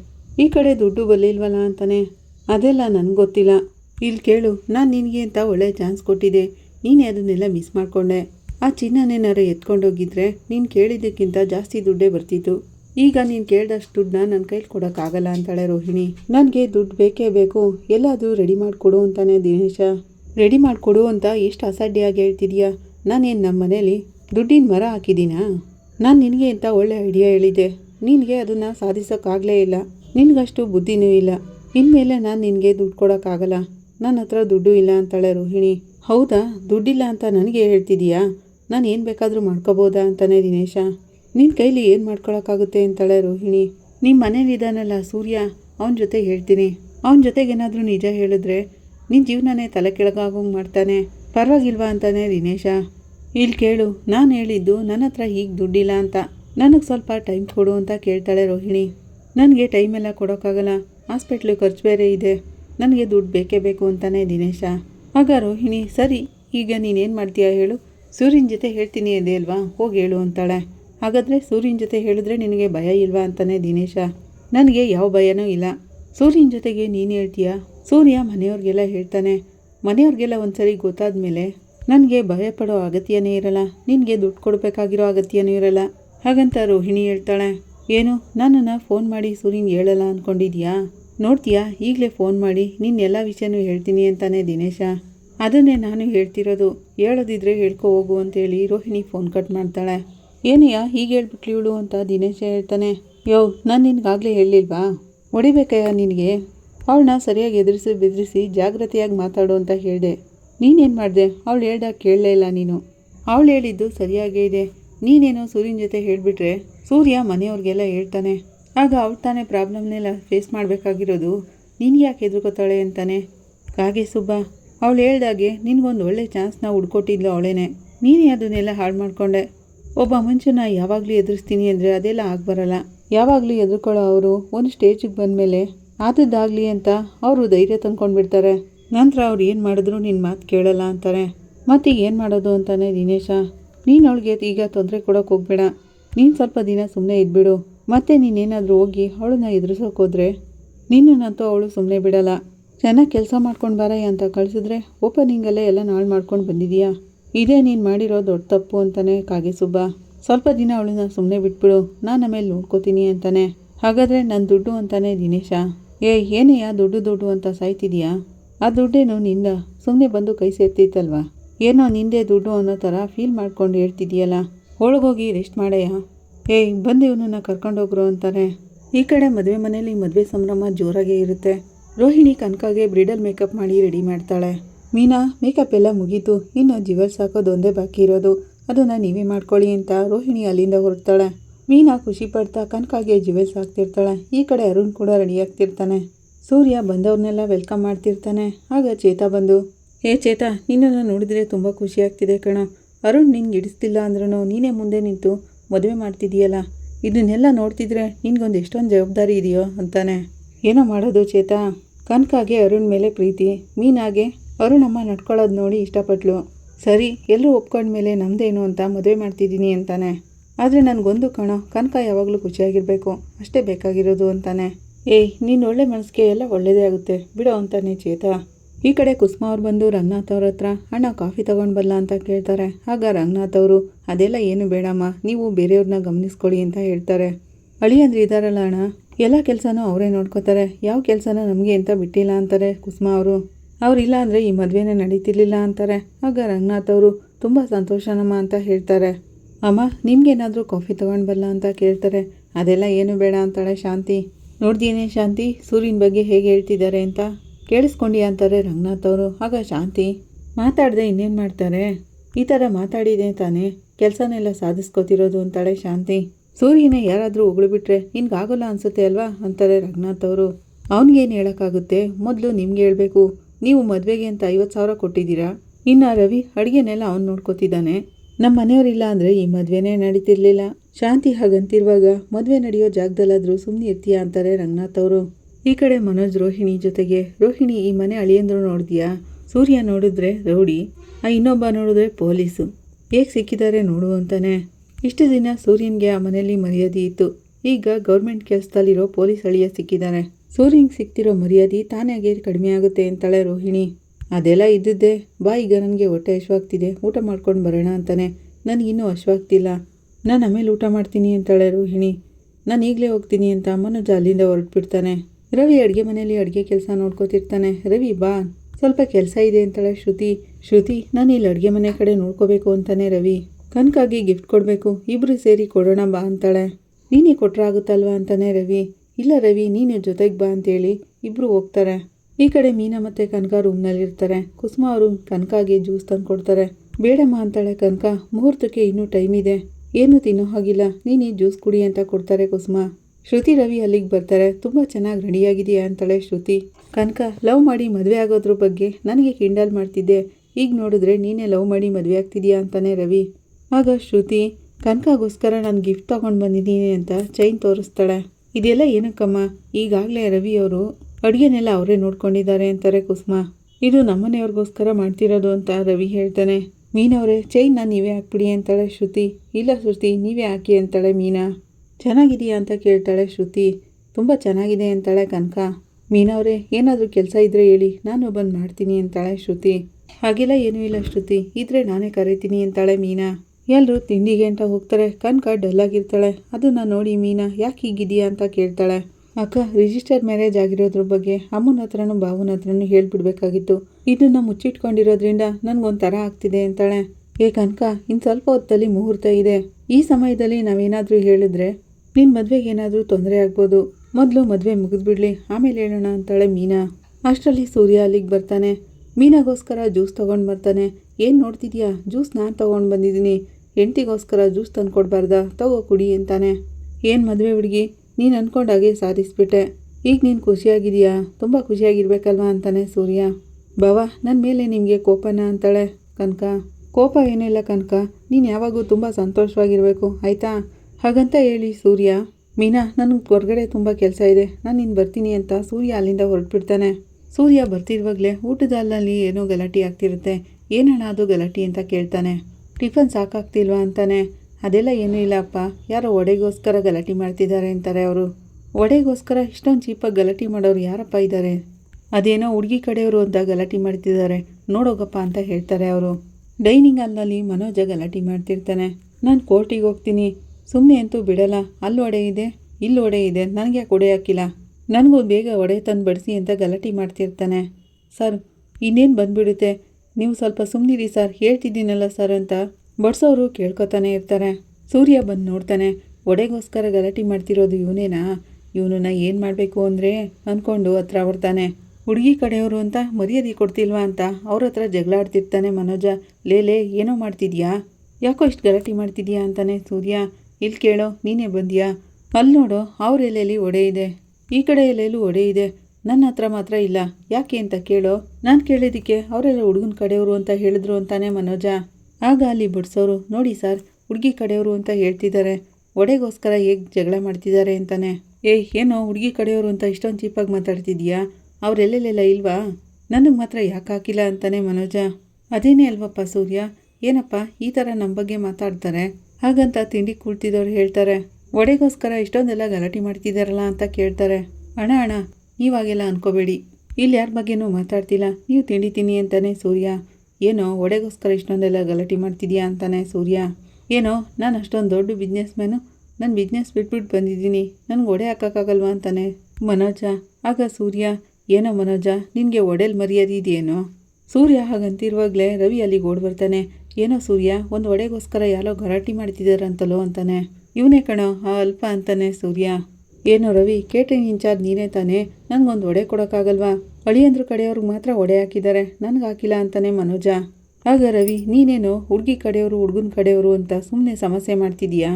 ಈ ಕಡೆ ದುಡ್ಡು ಬರಲಿಲ್ವಲ್ಲ ಅಂತಾನೆ. ಅದೆಲ್ಲ ನನಗೆ ಗೊತ್ತಿಲ್ಲ. ಇಲ್ಲಿ ಕೇಳು, ನಾನು ನಿನಗೆ ಅಂತ ಒಳ್ಳೆ ಚಾನ್ಸ್ ಕೊಟ್ಟಿದ್ದೆ. ನೀನೇ ಅದನ್ನೆಲ್ಲ ಮಿಸ್ ಮಾಡಿಕೊಂಡೆ. ಆ ಚಿನ್ನನೇನಾರು ಎತ್ಕೊಂಡೋಗಿದ್ರೆ ನೀನು ಕೇಳಿದ್ದಕ್ಕಿಂತ ಜಾಸ್ತಿ ದುಡ್ಡೇ ಬರ್ತಿತ್ತು. ಈಗ ನೀನು ಕೇಳಿದಷ್ಟು ದುಡ್ಡನ್ನ ನನ್ನ ಕೈಲಿ ಕೊಡೋಕ್ಕಾಗಲ್ಲ ಅಂತಾಳೆ ರೋಹಿಣಿ. ನನಗೆ ದುಡ್ಡು ಬೇಕೇ ಬೇಕು. ಎಲ್ಲಾದರೂ ರೆಡಿ ಮಾಡಿಕೊಡು ಅಂತಾನೆ ದಿನೇಶ. ರೆಡಿ ಮಾಡಿಕೊಡು ಅಂತ ಎಷ್ಟು ಅಸಡ್ಡೆಯಾಗಿ ಹೇಳ್ತಿದ್ಯಾ? ನಾನೇನು ನಮ್ಮ ಮನೇಲಿ ದುಡ್ಡಿನ ಮರ ಹಾಕಿದ್ದೀನಾ? ನಾನು ನಿನಗೆ ಇಂಥ ಒಳ್ಳೆ ಐಡಿಯಾ ಹೇಳಿದ್ದೆ. ನಿನಗೆ ಅದನ್ನು ಸಾಧಿಸೋಕ್ಕಾಗಲೇ ಇಲ್ಲ. ನಿನಗಷ್ಟು ಬುದ್ಧಿನೂ ಇಲ್ಲ. ಇನ್ಮೇಲೆ ನಾನು ನಿನಗೆ ದುಡ್ಡು ಕೊಡೋಕ್ಕಾಗಲ್ಲ. ನನ್ನ ಹತ್ರ ದುಡ್ಡು ಇಲ್ಲ ಅಂತಾಳೆ ರೋಹಿಣಿ. ಹೌದಾ? ದುಡ್ಡಿಲ್ಲ ಅಂತ ನನಗೆ ಹೇಳ್ತಿದೀಯಾ? ನಾನು ಏನು ಬೇಕಾದರೂ ಮಾಡ್ಕೋಬೋದಾ ಅಂತಾನೆ ದಿನೇಶ. ನಿನ್ನ ಕೈಲಿ ಏನು ಮಾಡ್ಕೊಳಕ್ಕಾಗುತ್ತೆ ಅಂತಾಳೆ ರೋಹಿಣಿ. ನಿಮ್ಮ ಮನೇಲಿದ್ದಾನಲ್ಲ ಸೂರ್ಯ? ಅವನ ಜೊತೆ ಹೇಳ್ತೀನಿ. ಅವನ ಜೊತೆಗೇನಾದರೂ ನಿಜ ಹೇಳಿದ್ರೆ ನಿನ್ನ ಜೀವನನೇ ತಲೆ ಕೆಳಗಾಗೋಂಗೆ ಮಾಡ್ತಾನೆ. ಪರವಾಗಿಲ್ವಾ ಅಂತಾನೆ ದಿನೇಶ. ಇಲ್ಲಿ ಕೇಳು, ನಾನು ಹೇಳಿದ್ದು ನನ್ನ ಹತ್ರ ಈಗ ದುಡ್ಡಿಲ್ಲ ಅಂತ. ನನಗೆ ಸ್ವಲ್ಪ ಟೈಮ್ ಕೊಡು ಅಂತ ಕೇಳ್ತಾಳೆ ರೋಹಿಣಿ. ನನಗೆ ಟೈಮೆಲ್ಲ ಕೊಡೋಕ್ಕಾಗಲ್ಲ, ಹಾಸ್ಪಿಟ್ಲು ಖರ್ಚು ಬೇರೆ ಇದೆ. ನನಗೆ ದುಡ್ಡು ಬೇಕೇ ಬೇಕು ಅಂತಾನೆ ದಿನೇಶ. ಆಗ ರೋಹಿಣಿ, ಸರಿ, ಈಗ ನೀನೇನು ಮಾಡ್ತೀಯಾ ಹೇಳು. ಸೂರ್ಯನ ಜೊತೆ ಹೇಳ್ತೀನಿ ಅದೇ ಅಲ್ವಾ? ಹೋಗಿ ಹೇಳು ಅಂತಾಳೆ. ಹಾಗಾದರೆ ಸೂರ್ಯನ ಜೊತೆ ಹೇಳಿದ್ರೆ ನಿನಗೆ ಭಯ ಇಲ್ವಾ ಅಂತಾನೆ ದಿನೇಶ. ನನಗೆ ಯಾವ ಭಯನೂ ಇಲ್ಲ. ಸೂರ್ಯನ ಜೊತೆಗೆ ನೀನು ಹೇಳ್ತೀಯಾ? ಸೂರ್ಯ ಮನೆಯವ್ರಿಗೆಲ್ಲ ಹೇಳ್ತಾನೆ. ಮನೆಯವ್ರಿಗೆಲ್ಲ ಒಂದ್ಸರಿ ಗೊತ್ತಾದ ಮೇಲೆ ನನಗೆ ಭಯಪಡೋ ಅಗತ್ಯನೇ ಇರಲ್ಲ. ನಿನಗೆ ದುಡ್ಡು ಕೊಡಬೇಕಾಗಿರೋ ಅಗತ್ಯನೂ ಇರಲ್ಲ. ಹಾಗಂತ ರೋಹಿಣಿ ಹೇಳ್ತಾಳೆ, ಏನು, ನನ್ನನ್ನು ಫೋನ್ ಮಾಡಿ ಸೂರಿನ ಹೇಳಲ್ಲ ಅಂದ್ಕೊಂಡಿದ್ಯಾ ನೋಡ್ತೀಯಾ? ಈಗಲೇ ಫೋನ್ ಮಾಡಿ ನಿನ್ನ ಎಲ್ಲ ವಿಷಯನೂ ಹೇಳ್ತೀನಿ ಅಂತಾನೆ ದಿನೇಶ. ಅದನ್ನೇ ನಾನು ಹೇಳ್ತಿರೋದು. ಹೇಳೋದಿದ್ರೆ ಹೇಳ್ಕೊ ಹೋಗು ಅಂತೇಳಿ ರೋಹಿಣಿ ಫೋನ್ ಕಟ್ ಮಾಡ್ತಾಳೆ. ಏನಯ್ಯ ಹೀಗೆ ಹೇಳ್ಬಿಟ್ಲು ಇವಳು ಅಂತ ದಿನೇಶ ಹೇಳ್ತಾನೆ, ಯೋ, ನಾನು ನಿನ್ಗಾಗಲೇ ಹೇಳಿಲ್ವಾ? ಹೊಡಿಬೇಕಯ್ಯ ನಿನಗೆ. ಅವಳನ್ನ ಸರಿಯಾಗಿ ಎದುರಿಸಿ ಬೆದರಿಸಿ ಜಾಗ್ರತೆಯಾಗಿ ಮಾತಾಡು ಅಂತ ಹೇಳಿದೆ. ನೀನೇನು ಮಾಡಿದೆ? ಅವಳು ಹೇಳ್ದಾಗ ಕೇಳಲೇ ಇಲ್ಲ ನೀನು. ಅವಳು ಹೇಳಿದ್ದು ಸರಿಯಾಗೇ ಇದೆ. ನೀನೇನೋ ಸೂರ್ಯನ ಜೊತೆ ಹೇಳಿಬಿಟ್ರೆ ಸೂರ್ಯ ಮನೆಯವ್ರಿಗೆಲ್ಲ ಹೇಳ್ತಾನೆ. ಆಗ ಅವಳು ತಾನೇ ಪ್ರಾಬ್ಲಮ್ನೆಲ್ಲ ಫೇಸ್ ಮಾಡಬೇಕಾಗಿರೋದು. ನಿನ್ಗೆ ಯಾಕೆ ಎದುರ್ಕೋತಾಳೆ ಅಂತಾನೆ. ಕಾಗೆ ಸುಬ್ಬ, ಅವಳು ಹೇಳ್ದಾಗೆ ನಿನಗೊಂದು ಒಳ್ಳೆ ಚಾನ್ಸ್ನ ಹುಡ್ಕೊಟ್ಟಿದ್ಲು ಅವಳೇನೆ. ನೀನೇ ಅದನ್ನೆಲ್ಲ ಹಾಳು ಮಾಡಿಕೊಂಡೆ. ಒಬ್ಬ ಮನುಷ್ಯನ ಯಾವಾಗಲೂ ಎದುರಿಸ್ತೀನಿ ಅಂದರೆ ಅದೆಲ್ಲ ಆಗ್ಬರಲ್ಲ. ಯಾವಾಗಲೂ ಎದುರ್ಕೊಳ್ಳೋ ಅವರು ಒಂದು ಸ್ಟೇಜಿಗೆ ಬಂದಮೇಲೆ ಆದದ್ದಾಗಲಿ ಅಂತ ಅವರು ಧೈರ್ಯ ತಂದ್ಕೊಂಡ್ಬಿಡ್ತಾರೆ. ನಂತರ ಅವ್ರು ಏನು ಮಾಡಿದ್ರು ನಿನ್ನ ಮಾತು ಕೇಳಲ್ಲ ಅಂತಾರೆ. ಮತ್ತೆ ಏನು ಮಾಡೋದು ಅಂತಾನೆ ದಿನೇಶ. ನೀನು ಅವಳಿಗೆ ಈಗ ತೊಂದರೆ ಕೊಡೋಕೆ ಹೋಗ್ಬೇಡ. ನೀನು ಸ್ವಲ್ಪ ದಿನ ಸುಮ್ಮನೆ ಇದ್ಬಿಡು. ಮತ್ತೆ ನೀನೇನಾದರೂ ಹೋಗಿ ಅವಳನ್ನ ಎದುರಿಸೋಕೋದ್ರೆ ನಿನ್ನನ್ನಂತೂ ಅವಳು ಸುಮ್ಮನೆ ಬಿಡಲ್ಲ. ಚೆನ್ನಾಗಿ ಕೆಲಸ ಮಾಡ್ಕೊಂಡು ಬಾರಯ್ಯ ಅಂತ ಕಳಿಸಿದ್ರೆ ಓಪನಿಂಗಲ್ಲೇ ಎಲ್ಲ ನಾಳು ಮಾಡ್ಕೊಂಡು ಬಂದಿದೀಯಾ. ಇದೇ ನೀನು ಮಾಡಿರೋ ದೊಡ್ಡ ತಪ್ಪು ಅಂತಾನೆ ಕಾಗೆ ಸುಬ್ಬ. ಸ್ವಲ್ಪ ದಿನ ಅವಳನ್ನ ಸುಮ್ಮನೆ ಬಿಟ್ಬಿಡು. ನಾನು ಆಮೇಲೆ ನೋಡ್ಕೋತೀನಿ ಅಂತಾನೆ. ಹಾಗಾದರೆ ನನ್ನ ದುಡ್ಡು ಅಂತಾನೆ ದಿನೇಶ. ಏ ಏನಯ್ಯ ದುಡ್ಡು ದುಡ್ಡು ಅಂತ ಸಾಯ್ತಿದ್ಯಾ? ಆ ದುಡ್ಡೇನು ನಿಂದ ಸುಮ್ಮನೆ ಬಂದು ಕೈ ಸೇರ್ತಿತ್ತಲ್ವಾ? ಏನೋ ನಿಂದೆ ದುಡ್ಡು ಅನ್ನೋ ಥರ ಫೀಲ್ ಮಾಡ್ಕೊಂಡು ಹೇಳ್ತಿದ್ದೀಯಲ್ಲ. ಒಳಗೋಗಿ ರೆಸ್ಟ್ ಮಾಡಯ್ಯ. ಏಯ್, ಬಂದು ಇವನನ್ನ ಕರ್ಕೊಂಡೋಗ್ರು ಅಂತಾನೆ. ಈ ಕಡೆ ಮದುವೆ ಮನೇಲಿ ಮದುವೆ ಸಂಭ್ರಮ ಜೋರಾಗೇ ಇರುತ್ತೆ. ರೋಹಿಣಿ ಕನಕಾಗೆ ಬ್ರಿಡಲ್ ಮೇಕಪ್ ಮಾಡಿ ರೆಡಿ ಮಾಡ್ತಾಳೆ. ಮೀನಾ ಮೇಕಪ್ ಎಲ್ಲ ಮುಗೀತು. ಇನ್ನು ಜ್ಯುವೆಲ್ಸ್ ಹಾಕೋದು ಒಂದೇ ಬಾಕಿ ಇರೋದು. ಅದನ್ನು ನೀವೇ ಮಾಡ್ಕೊಳ್ಳಿ ಅಂತ ರೋಹಿಣಿ ಅಲ್ಲಿಂದ ಹೊರಡ್ತಾಳೆ. ಮೀನಾ ಖುಷಿ ಪಡ್ತಾ ಕನಕಾಗೆ ಜಿವೆಲ್ಸ್ ಹಾಕ್ತಿರ್ತಾಳೆ ಈ ಕಡೆ ಅರುಣ್ ಕೂಡ ರೆಡಿ ಆಗ್ತಿರ್ತಾನೆ. ಸೂರ್ಯ ಬಂದವ್ರನ್ನೆಲ್ಲ ವೆಲ್ಕಮ್ ಮಾಡ್ತಿರ್ತಾನೆ. ಆಗ ಚೇತಾ ಬಂದು, ಹೇ ಚೇತಾ, ನಿನ್ನನ್ನು ನೋಡಿದರೆ ತುಂಬ ಖುಷಿ ಆಗ್ತಿದೆ ಕಣೋ. ಅರುಣ್ ನಿನ್ಗೆ ಇಡಿಸ್ತಿಲ್ಲ ಅಂದ್ರೂ ನೀನೇ ಮುಂದೆ ನಿಂತು ಮದುವೆ ಮಾಡ್ತಿದ್ದೀಯಲ್ಲ. ಇದನ್ನೆಲ್ಲ ನೋಡ್ತಿದ್ರೆ ನಿನ್ಗೊಂದು ಎಷ್ಟೊಂದು ಜವಾಬ್ದಾರಿ ಇದೆಯೋ ಅಂತಾನೆ. ಏನೋ ಮಾಡೋದು ಚೇತಾ. ಕನಕಾಗೆ ಅರುಣ್ ಮೇಲೆ ಪ್ರೀತಿ. ಮೀನಾಗೆ, ಅರುಣಮ್ಮ ನಡ್ಕೊಳ್ಳೋದು ನೋಡಿ ಇಷ್ಟಪಟ್ಲು. ಸರಿ ಎಲ್ಲರೂ ಒಪ್ಕೊಂಡ್ಮೇಲೆ ನಮ್ಮದೇನು ಅಂತ ಮದುವೆ ಮಾಡ್ತಿದ್ದೀನಿ ಅಂತಾನೆ. ಆದರೆ ನನಗೊಂದು ಕಣ, ಕನಕ ಯಾವಾಗಲೂ ಖುಷಿಯಾಗಿರಬೇಕು. ಅಷ್ಟೇ ಬೇಕಾಗಿರೋದು ಅಂತಾನೆ. ಏಯ್, ನೀನು ಒಳ್ಳೆ ಮನಸ್ಸಿಗೆ ಎಲ್ಲ ಒಳ್ಳೇದೇ ಆಗುತ್ತೆ. ಬಿಡೋ ಅಂತಾನೆ ಚೇತಾ. ಈ ಕಡೆ ಕುಸುಮ ಅವ್ರು ಬಂದು ರಂಗನಾಥ್ ಅವ್ರ ಹತ್ರ, ಅಣ್ಣ, ಕಾಫಿ ತಗೊಂಡು ಬರಲ್ಲ ಅಂತ ಕೇಳ್ತಾರೆ. ಆಗ ರಂಗನಾಥ್ ಅವರು, ಅದೆಲ್ಲ ಏನು ಬೇಡಮ್ಮ, ನೀವು ಬೇರೆಯವ್ರನ್ನ ಗಮನಿಸ್ಕೊಳ್ಳಿ ಅಂತ ಹೇಳ್ತಾರೆ. ಅಳಿಯಂದ್ರೆ ಇದಾರಲ್ಲ ಅಣ್ಣ, ಎಲ್ಲ ಕೆಲಸನೂ ಅವರೇ ನೋಡ್ಕೋತಾರೆ. ಯಾವ ಕೆಲಸನೂ ನಮಗೆ ಅಂತ ಬಿಟ್ಟಿಲ್ಲ ಅಂತಾರೆ ಕುಸುಮ ಅವರು. ಅವರಿಲ್ಲ ಅಂದರೆ ಈ ಮದುವೆನೇ ನಡೀತಿರ್ಲಿಲ್ಲ ಅಂತಾರೆ. ಆಗ ರಂಗನಾಥ್ ಅವರು, ತುಂಬ ಸಂತೋಷನಮ್ಮ ಅಂತ ಹೇಳ್ತಾರೆ. ಅಮ್ಮ ನಿಮ್ಗೇನಾದರೂ ಕಾಫಿ ತಗೊಂಡು ಬರಲ್ಲ ಅಂತ ಕೇಳ್ತಾರೆ. ಅದೆಲ್ಲ ಏನು ಬೇಡ ಅಂತಾಳೆ ಶಾಂತಿ. ನೋಡ್ದೇನೆ ಶಾಂತಿ? ಸೂರ್ಯನ ಬಗ್ಗೆ ಹೇಗೆ ಹೇಳ್ತಿದ್ದಾರೆ ಅಂತ ಕೇಳಿಸ್ಕೊಂಡಿ ಅಂತಾರೆ ರಂಗನಾಥ್ ಅವರು. ಆಗ ಶಾಂತಿ, ಮಾತಾಡದೆ ಇನ್ನೇನು ಮಾಡ್ತಾರೆ? ಈ ಥರ ಮಾತಾಡಿದೆ ತಾನೇ, ಕೆಲಸನೆಲ್ಲ ಸಾಧಿಸ್ಕೋತಿರೋದು ಅಂತಾಳೆ ಶಾಂತಿ. ಸೂರ್ಯನ ಯಾರಾದರೂ ಉಗುಳ್ಬಿಟ್ರೆ ನಿನ್ಗಾಗೋಲ್ಲ ಅನ್ಸುತ್ತೆ ಅಲ್ವಾ? ಅಂತಾರೆ ರಂಗನಾಥ್ ಅವರು. ಅವ್ನಿಗೇನು ಹೇಳೋಕ್ಕಾಗುತ್ತೆ? ಮೊದಲು ನಿಮ್ಗೆ ಹೇಳಬೇಕು, ನೀವು ಮದುವೆಗೆ ಅಂತ ಐವತ್ತು ಸಾವಿರ ಕೊಟ್ಟಿದ್ದೀರಾ? ಇನ್ನು ರವಿ ಅಡುಗೆನೆಲ್ಲ ಅವ್ನು ನೋಡ್ಕೋತಿದ್ದಾನೆ. ನಮ್ಮ ಮನೆಯವರಿಲ್ಲ ಅಂದರೆ ಈ ಮದುವೆನೇ ನಡೀತಿರ್ಲಿಲ್ಲ. ಶಾಂತಿ ಹಾಗಂತಿರುವಾಗ ಮದುವೆ ನಡೆಯೋ ಜಾಗದಲ್ಲಾದರೂ ಸುಮ್ಮನೆ ಇರ್ತೀಯ ಅಂತಾರೆ ರಂಗನಾಥ್ ಅವರು. ಈ ಕಡೆ ಮನೋಜ್ ರೋಹಿಣಿ ಜೊತೆಗೆ, ರೋಹಿಣಿ, ಈ ಮನೆ ಅಳಿಯಂದ್ರು ನೋಡಿದ್ಯಾ ಸೂರ್ಯ ನೋಡಿದ್ರೆ ರೌಡಿ, ಆ ಇನ್ನೊಬ್ಬ ನೋಡಿದ್ರೆ ಪೊಲೀಸು. ಹೇಗೆ ಸಿಕ್ಕಿದ್ದಾರೆ ನೋಡು ಅಂತಾನೆ. ಇಷ್ಟು ದಿನ ಸೂರ್ಯನ್ಗೆ ಆ ಮನೆಯಲ್ಲಿ ಮರ್ಯಾದೆ ಇತ್ತು. ಈಗ ಗೌರ್ಮೆಂಟ್ ಕೆಲಸದಲ್ಲಿರೋ ಪೊಲೀಸ್ ಅಳಿಯ ಸಿಕ್ಕಿದ್ದಾರೆ ಸೂರ್ಯನ್ಗೆ ಸಿಕ್ತಿರೋ ಮರ್ಯಾದೆ ತಾನೇ ಕಡಿಮೆ ಆಗುತ್ತೆ ಅಂತಾಳೆ ರೋಹಿಣಿ. ಅದೆಲ್ಲ ಇದ್ದಿದ್ದೆ. ಬಾ ಈಗ ನನಗೆ ಹೊಟ್ಟೆ ಹಶ್ವಾಗ್ತಿದೆ ಊಟ ಮಾಡ್ಕೊಂಡು ಬರೋಣ ಅಂತಾನೆ. ನನಗಿನ್ನೂ ಹಶ್ವಾಗ್ತಿಲ್ಲ ನಾನು ಆಮೇಲೆ ಊಟ ಮಾಡ್ತೀನಿ ಅಂತಾಳೆ ರೋಹಿಣಿ. ನಾನು ಈಗಲೇ ಹೋಗ್ತೀನಿ ಅಂತ ಮನೋಜ ಅಲ್ಲಿಂದ ಹೊರಟ್ಬಿಡ್ತಾನೆ. ರವಿ ಅಡುಗೆ ಮನೆಯಲ್ಲಿ ಅಡುಗೆ ಕೆಲಸ ನೋಡ್ಕೋತಿರ್ತಾನೆ. ರವಿ, ಬಾ. ಸ್ವಲ್ಪ ಕೆಲಸ ಇದೆ ಅಂತಾಳೆ ಶ್ರುತಿ. ಶ್ರುತಿ, ನಾನು ಇಲ್ಲಿ ಅಡುಗೆ ಮನೆ ಕಡೆ ನೋಡ್ಕೋಬೇಕು ಅಂತಾನೆ ರವಿ. ಕನಕಾಗಿ ಗಿಫ್ಟ್ ಕೊಡಬೇಕು. ಇಬ್ಬರು ಸೇರಿ ಕೊಡೋಣ ಬಾ ಅಂತಾಳೆ. ನೀನೇ ಕೊಟ್ಟರೆ ಆಗುತ್ತಲ್ವಾ ಅಂತಾನೆ ರವಿ. ಇಲ್ಲ ರವಿ, ನೀನೇ ಜೊತೆಗೆ ಬಾ ಅಂತೇಳಿ ಇಬ್ಬರು ಹೋಗ್ತಾರೆ. ಈ ಕಡೆ ಮೀನಾ ಮತ್ತೆ ಕನಕ ರೂಮ್ನಲ್ಲಿರ್ತಾರೆ. ಕುಸುಮ ಅವರು ಕನಕಾಗೆ ಜ್ಯೂಸ್ ತಂದು ಕೊಡ್ತಾರೆ ಬೇಡಮ್ಮ ಅಂತಾಳೆ ಕನಕ. ಮುಹೂರ್ತಕ್ಕೆ ಇನ್ನೂ ಟೈಮ್ ಇದೆ. ಏನು ತಿನ್ನೋ ಹಾಗಿಲ್ಲ. ನೀನು ಜ್ಯೂಸ್ ಕುಡಿ ಅಂತ ಕೊಡ್ತಾರೆ ಕುಸುಮ. ಶ್ರುತಿ ರವಿ ಅಲ್ಲಿಗೆ ಬರ್ತಾರೆ. ತುಂಬ ಚೆನ್ನಾಗಿ ರೆಡಿಯಾಗಿದೆಯಾ ಅಂತಾಳೆ ಶ್ರುತಿ. ಕನಕ, ಲವ್ ಮಾಡಿ ಮದುವೆ ಆಗೋದ್ರ ಬಗ್ಗೆ ನನಗೆ ಕಿಂಡಲ್ ಮಾಡ್ತಿದ್ದೆ. ಈಗ ನೋಡಿದ್ರೆ ನೀನೇ ಲವ್ ಮಾಡಿ ಮದುವೆ ಆಗ್ತಿದ್ಯಾ ಅಂತಾನೆ ರವಿ. ಆಗ ಶ್ರುತಿ, ಕನಕಗೋಸ್ಕರ ನಾನು ಗಿಫ್ಟ್ ತೊಗೊಂಡು ಬಂದಿದ್ದೀನಿ ಅಂತ ಚೈನ್ ತೋರಿಸ್ತಾಳೆ. ಇದೆಲ್ಲ ಏನಕ್ಕಮ್ಮ? ಈಗಾಗಲೇ ರವಿ ಅವರು ಅಡುಗೆನೆಲ್ಲ ಅವರೇ ನೋಡ್ಕೊಂಡಿದ್ದಾರೆ ಅಂತಾರೆ ಕುಸುಮ. ಇದು ನಮ್ಮನೆಯವ್ರಿಗೋಸ್ಕರ ಮಾಡ್ತಿರೋದು ಅಂತ ರವಿ ಹೇಳ್ತಾನೆ. ಮೀನವ್ರೆ ಚೈನ್ನ ನೀವೇ ಹಾಕ್ಬಿಡಿ ಅಂತಾಳೆ ಶ್ರುತಿ. ಇಲ್ಲ ಶ್ರುತಿ, ನೀವೇ ಹಾಕಿ ಅಂತಾಳೆ ಮೀನಾ. ಚೆನ್ನಾಗಿದೆಯಾ ಅಂತ ಕೇಳ್ತಾಳೆ ಶ್ರುತಿ. ತುಂಬ ಚೆನ್ನಾಗಿದೆ ಅಂತಾಳೆ ಕನಕ. ಮೀನವರೇ, ಏನಾದರೂ ಕೆಲಸ ಇದ್ದರೆ ಹೇಳಿ, ನಾನು ಬಂದು ಮಾಡ್ತೀನಿ ಅಂತಾಳೆ ಶ್ರುತಿ. ಹಾಗೆಲ್ಲ ಏನೂ ಇಲ್ಲ ಶ್ರುತಿ, ಇದ್ರೆ ನಾನೇ ಕರಿತೀನಿ ಅಂತಾಳೆ ಮೀನಾ. ಎಲ್ಲರೂ ತಿಂಡಿಗೆ ಅಂತ ಹೋಗ್ತಾರೆ, ಕನಕ ಡಲ್ಲಾಗಿರ್ತಾಳೆ. ಅದನ್ನು ನೋಡಿ ಮೀನಾ, ಯಾಕೆ ಹೀಗಿದೆಯಾ ಅಂತ ಕೇಳ್ತಾಳೆ. ಅಕ್ಕ ರಿಜಿಸ್ಟರ್ ಮ್ಯಾರೇಜ್ ಆಗಿರೋದ್ರ ಬಗ್ಗೆ ಅಮ್ಮನ ಹತ್ರನೂ ಬಾವನ ಹತ್ರನೂ ಹೇಳ್ಬಿಡ್ಬೇಕಾಗಿತ್ತು. ಇದನ್ನ ಮುಚ್ಚಿಟ್ಕೊಂಡಿರೋದ್ರಿಂದ ನನ್ಗೊಂಥರ ಆಗ್ತಿದೆ ಅಂತಾಳೆ. ಏ ಕನಕ ಇನ್ನು ಸ್ವಲ್ಪ ಹೊತ್ತಲ್ಲಿ ಮುಹೂರ್ತ ಇದೆ. ಈ ಸಮಯದಲ್ಲಿ ನಾವೇನಾದರೂ ಹೇಳಿದ್ರೆ ನಿನ್ನ ಮದುವೆಗೆ ಏನಾದರೂ ತೊಂದರೆ ಆಗ್ಬೋದು. ಮೊದಲು ಮದುವೆ ಮುಗಿದ್ಬಿಡ್ಲಿ, ಆಮೇಲೆ ಹೇಳೋಣ ಅಂತಾಳೆ ಮೀನಾ. ಅಷ್ಟರಲ್ಲಿ ಸೂರ್ಯ ಅಲ್ಲಿಗೆ ಬರ್ತಾನೆ. ಮೀನಾಗೋಸ್ಕರ ಜ್ಯೂಸ್ ತೊಗೊಂಡು ಬರ್ತಾನೆ. ಏನು ನೋಡ್ತಿದ್ಯಾ? ಜ್ಯೂಸ್ ನಾನು ತೊಗೊಂಡು ಬಂದಿದ್ದೀನಿ. ಹೆಂಡ್ತಿಗೋಸ್ಕರ ಜ್ಯೂಸ್ ತಂದು ತಗೋ ಕುಡಿ ಅಂತಾನೆ. ಏನು ಮದುವೆ ಹುಡುಗಿ? ನೀನು ಅಂದ್ಕೊಂಡಾಗೆ ಸಾಧಿಸ್ಬಿಟ್ಟೆ. ಈಗ ನೀನು ಖುಷಿಯಾಗಿದೆಯಾ? ತುಂಬ ಖುಷಿಯಾಗಿರ್ಬೇಕಲ್ವಾ ಅಂತಾನೆ ಸೂರ್ಯ. ಭಾವ ನನ್ನ ಮೇಲೆ ನಿಮಗೆ ಕೋಪನ ಅಂತಾಳೆ ಕನಕ. ಕೋಪ ಏನಿಲ್ಲ ಕನಕ. ನೀನು ಯಾವಾಗೂ ತುಂಬ ಸಂತೋಷವಾಗಿರಬೇಕು, ಆಯಿತಾ? ಹಾಗಂತ ಹೇಳಿ ಸೂರ್ಯ. ಮೀನಾ ನನಗೆ ಹೊರಗಡೆ ತುಂಬ ಕೆಲಸ ಇದೆ. ನಾನು ನೀನು ಬರ್ತೀನಿ ಅಂತ ಸೂರ್ಯ ಅಲ್ಲಿಂದ ಹೊರಟ್ಬಿಡ್ತಾನೆ. ಸೂರ್ಯ ಬರ್ತಿರುವಾಗಲೇ ಊಟದ ಅಲ್ಲಲ್ಲಿ ಏನೋ ಗಲಾಟೆ ಆಗ್ತಿರುತ್ತೆ. ಏನಣ್ಣ ಅದು ಗಲಾಟೆ ಅಂತ ಕೇಳ್ತಾನೆ. ಟಿಫನ್ ಸಾಕಾಗ್ತಿಲ್ವಾ ಅಂತಾನೆ. ಅದೆಲ್ಲ ಏನೂ ಇಲ್ಲಪ್ಪ. ಯಾರೋ ಒಡೆಗೋಸ್ಕರ ಗಲಾಟೆ ಮಾಡ್ತಿದ್ದಾರೆ ಅಂತಾರೆ ಅವರು. ಒಡೆಗೋಸ್ಕರ ಇಷ್ಟೊಂದು ಚೀಪಾಗಿ ಗಲಾಟೆ ಮಾಡೋರು ಯಾರಪ್ಪ ಇದ್ದಾರೆ ಅದೇನೋ ಹುಡುಗಿ ಕಡೆಯವರು ಅಂತ ಗಲಾಟೆ ಮಾಡ್ತಿದ್ದಾರೆ. ನೋಡೋಗಪ್ಪ ಅಂತ ಹೇಳ್ತಾರೆ ಅವರು. ಡೈನಿಂಗ್ ಹಾಲ್ನಲ್ಲಿ ಮನೋಜ ಗಲಾಟೆ ಮಾಡ್ತಿರ್ತಾನೆ. ನಾನು ಕೋರ್ಟಿಗೆ ಹೋಗ್ತೀನಿ. ಸುಮ್ಮನೆ ಅಂತೂ ಬಿಡಲ್ಲ. ಅಲ್ಲಿ ಒಡೆ ಇದೆ, ಇಲ್ಲಿ ಒಡೆ ಇದೆ. ನನಗೆ ಯಾಕೆ ಒಡೆ ಹಾಕಿಲ್ಲ? ನನಗೂ ಬೇಗ ಒಡೆ ತಂದು ಬಡಿಸಿ ಅಂತ ಗಲಾಟೆ ಮಾಡ್ತಿರ್ತಾನೆ. ಸರ್, ಇನ್ನೇನು ಬಂದ್ಬಿಡುತ್ತೆ? ನೀವು ಸ್ವಲ್ಪ ಸುಮ್ಮನಿರಿ ಸರ್. ಹೇಳ್ತಿದ್ದೀನಲ್ಲ ಸರ್ ಅಂತ. ಬಡ್ಸೋರು ಕೇಳ್ಕೊತಾನೆ ಇರ್ತಾರೆ. ಸೂರ್ಯ ಬಂದು ನೋಡ್ತಾನೆ, ಒಡೆಗೋಸ್ಕರ ಗಲಾಟೆ ಮಾಡ್ತಿರೋದು ಇವನೇನಾ? ಇವನನ್ನ ಏನು ಮಾಡಬೇಕು ಅಂದರೆ? ಅಂದ್ಕೊಂಡು ಹತ್ರ ಬರ್ತಾನೆ ಹುಡುಗಿ ಕಡೆಯವರು ಅಂತ ಮರ್ಯಾದೆ ಕೊಡ್ತಿಲ್ವಾ ಅಂತ ಅವ್ರ ಹತ್ರ ಜಗಳ ಆಡ್ತಿರ್ತಾನೆ ಮನೋಜ. ಲೇ ಲೇ, ಏನೋ ಮಾಡ್ತಿದ್ಯಾ? ಯಾಕೋ ಇಷ್ಟು ಗಲಾಟೆ ಮಾಡ್ತಿದ್ಯಾ? ಅಂತಾನೆ ಸೂರ್ಯ. ಇಲ್ಲಿ ಕೇಳೋ, ನೀನೇ ಬಂದ್ಯಾ? ಅಲ್ಲಿ ನೋಡು, ಅವ್ರ ಎಲೆಯಲ್ಲಿ ಒಡೆ ಇದೆ? ಈ ಕಡೆ ಎಲೆಯಲ್ಲೂ ಒಡೆ ಇದೆ. ನನ್ನ ಹತ್ರ ಮಾತ್ರ ಇಲ್ಲ. ಯಾಕೆ ಅಂತ ಕೇಳೋ. ನಾನು ಕೇಳಿದ್ದಕ್ಕೆ ಅವರೆಲ್ಲ ಹುಡುಗನ ಕಡೆಯವರು ಅಂತ ಹೇಳಿದ್ರು ಅಂತಾನೆ ಮನೋಜ. ಆಗ ಅಲ್ಲಿ ಬಿಡ್ಸೋರು, ನೋಡಿ ಸರ್, ಹುಡುಗಿ ಕಡೆಯವರು ಅಂತ ಹೇಳ್ತಿದ್ದಾರೆ. ಒಡೆಗೋಸ್ಕರ ಹೇಗೆ ಜಗಳ ಮಾಡ್ತಿದ್ದಾರೆ ಅಂತಾನೆ. ಏಯ್ ಏನೋ ಹುಡುಗಿ ಕಡೆಯವರು ಅಂತ ಇಷ್ಟೊಂದು ಚೀಪಾಗಿ ಮಾತಾಡ್ತಿದ್ಯಾ ಅವರೆಲ್ಲೆಲ್ಲೆಲ್ಲ ಇಲ್ವಾ? ನನಗೆ ಮಾತ್ರ ಯಾಕೆ ಹಾಕಿಲ್ಲ ಅಂತಾನೆ ಮನೋಜ. ಅದೇನೇ ಅಲ್ವಪ್ಪ ಸೂರ್ಯ, ಏನಪ್ಪ ಈ ಥರ ನಮ್ಮ ಬಗ್ಗೆ ಮಾತಾಡ್ತಾರೆ? ಹಾಗಂತ ತಿಂಡಿ ಕೂಳ್ತಿದ್ದವ್ರು ಹೇಳ್ತಾರೆ. ಒಡೆಗೋಸ್ಕರ ಇಷ್ಟೊಂದೆಲ್ಲ ಗಲಾಟೆ ಮಾಡ್ತಿದ್ದಾರಲ್ಲ ಅಂತ ಕೇಳ್ತಾರೆ. ಅಣ್ಣ ಅಣ್ಣ ನೀವಾಗೆಲ್ಲ ಅನ್ಕೋಬೇಡಿ. ಇಲ್ಲಿ ಯಾರ ಬಗ್ಗೆನೂ ಮಾತಾಡ್ತಿಲ್ಲ. ನೀವು ತಿಂಡಿ ತಿನ್ನಿ ಅಂತಾನೆ ಸೂರ್ಯ. ಏನೋ ಒಡೆಗೋಸ್ಕರ ಇಷ್ಟೊಂದೆಲ್ಲ ಗಲಾಟೆ ಮಾಡ್ತಿದ್ಯಾ ಅಂತಾನೆ ಸೂರ್ಯ. ಏನೋ, ನಾನು ಅಷ್ಟೊಂದು ದೊಡ್ಡ ಬಿಸ್ನೆಸ್ ಮ್ಯಾನು ನಾನು ಬಿಸ್ನೆಸ್ ಬಿಟ್ಬಿಟ್ಟು ಬಂದಿದ್ದೀನಿ. ನನಗೆ ಒಡೆ ಹಾಕೋಕ್ಕಾಗಲ್ವಾ ಅಂತಾನೆ ಮನೋಜ. ಆಗ ಸೂರ್ಯ, ಏನೋ ಮನೋಜ, ನಿನಗೆ ಒಡೆಲ್ ಮರ್ಯಾದೆ ಇದೆಯೇನೋ ಸೂರ್ಯ ಹಾಗಂತಿರುವಾಗಲೇ ರವಿ ಅಲ್ಲಿಗೆ ಓಡ್ ಬರ್ತಾನೆ. ಏನೋ ಸೂರ್ಯ, ಒಂದು ಒಡೆಗೋಸ್ಕರ ಯಾರೋ ಗಲಾಟೆ ಮಾಡ್ತಿದ್ದಾರಂತಲೋ ಅಂತಾನೆ. ಇವನೇ ಕಣೋ, ಆ ಅಲ್ಪ ಅಂತಾನೆ ಸೂರ್ಯ. ಏನೋ ರವಿ ಕೇಟೇ ಇನ್ಚಾರ್ಜ್ ನೀನೇ ತಾನೇ? ನನಗೊಂದು ಒಡೆ ಕೊಡೋಕ್ಕಾಗಲ್ವಾ? ಅಳಿಯಂದ್ರ ಕಡೆಯವ್ರಿಗೆ ಮಾತ್ರ ಒಡೆ ಹಾಕಿದ್ದಾರೆ. ನನಗೆ ಹಾಕಿಲ್ಲ ಅಂತಾನೆ ಮನೋಜ. ಆಗ ರವಿ, ನೀನೇನು ಹುಡುಗಿ ಕಡೆಯವರು, ಹುಡುಗನ ಕಡೆಯವರು ಅಂತ ಸುಮ್ಮನೆ ಸಮಸ್ಯೆ ಮಾಡ್ತಿದೀಯಾ?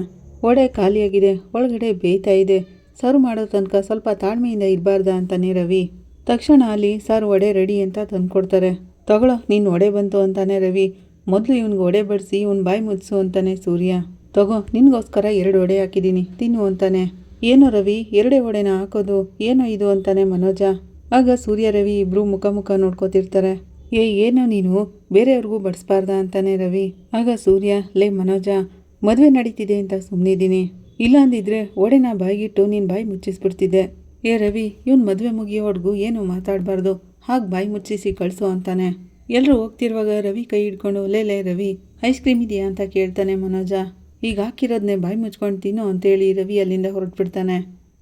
ಒಡೆ ಖಾಲಿಯಾಗಿದೆ, ಒಳಗಡೆ ಬೇಯ್ತಾ ಇದೆ. ಸರ್ವ್ ಮಾಡೋ ತನಕ ಸ್ವಲ್ಪ ತಾಳ್ಮೆಯಿಂದ ಇರಬಾರ್ದ ಅಂತಾನೆ ರವಿ. ತಕ್ಷಣ ಅಲ್ಲಿ ಸರ್ ಒಡೆ ರೆಡಿ ಅಂತ ತಂದ್ಕೊಡ್ತಾರೆ. ತಗೊಳ್ಳೋ ನೀನು ಒಡೆ ಬಂತು ಅಂತಾನೆ ರವಿ. ಮೊದಲು ಇವನಿಗೆ ಒಡೆ ಬಡಿಸಿ, ಇವ್ನ ಬಾಯಿ ಮುಚ್ಚು ಅಂತಾನೆ ಸೂರ್ಯ. ತಗೋ, ನಿನಗೋಸ್ಕರ ಎರಡು ಒಡೆ ಹಾಕಿದ್ದೀನಿ ತಿನ್ನು ಅಂತಾನೆ. ಏನೋ ರವಿ, ಎರಡೇ ಒಡೆನ ಹಾಕೋದು, ಏನೋ ಇದು ಅಂತಾನೆ ಮನೋಜ. ಆಗ ಸೂರ್ಯ, ರವಿ ಇಬ್ರು ಮುಖ ಮುಖ ನೋಡ್ಕೋತಿರ್ತಾರೆ. ಏ, ಏನು ನೀನು? ಬೇರೆಯವ್ರಿಗೂ ಬಡಿಸ್ಬಾರ್ದ ಅಂತಾನೆ ರವಿ. ಆಗ ಸೂರ್ಯ, ಲೇ, ಮನೋಜ, ಮದುವೆ ನಡೀತಿದೆ ಅಂತ ಸುಮ್ಮನಿದ್ದೀನಿ ಇಲ್ಲ ಅಂದಿದ್ರೆ ಒಡೆನ ಬಾಯಿಗಿಟ್ಟು ನೀನು ಬಾಯಿ ಮುಚ್ಚಿಸ್ಬಿಡ್ತಿದ್ದೆ. ಏ, ರವಿ, ಇವನ್ ಮದುವೆ ಮುಗಿಯೋವರೆಗೂ ಏನು ಮಾತಾಡಬಾರ್ದು. ಹಾಗೆ ಬಾಯಿ ಮುಚ್ಚಿಸಿ ಕಳಿಸು ಅಂತಾನೆ. ಎಲ್ಲರೂ ಹೋಗ್ತಿರುವಾಗ ರವಿ ಕೈ ಹಿಡ್ಕೊಂಡು, ಲೇ ಲೇ, ರವಿ, ಐಸ್ ಕ್ರೀಮ್ ಇದೆಯಾ ಅಂತ ಕೇಳ್ತಾನೆ ಮನೋಜ. ಈಗ ಹಾಕಿರೋದನ್ನೇ ಬಾಯಿ ಮುಚ್ಕೊಂಡು ತಿನ್ನು ಅಂತೇಳಿ ರವಿ ಅಲ್ಲಿಂದ ಹೊರಟ್ಬಿಡ್ತಾನೆ.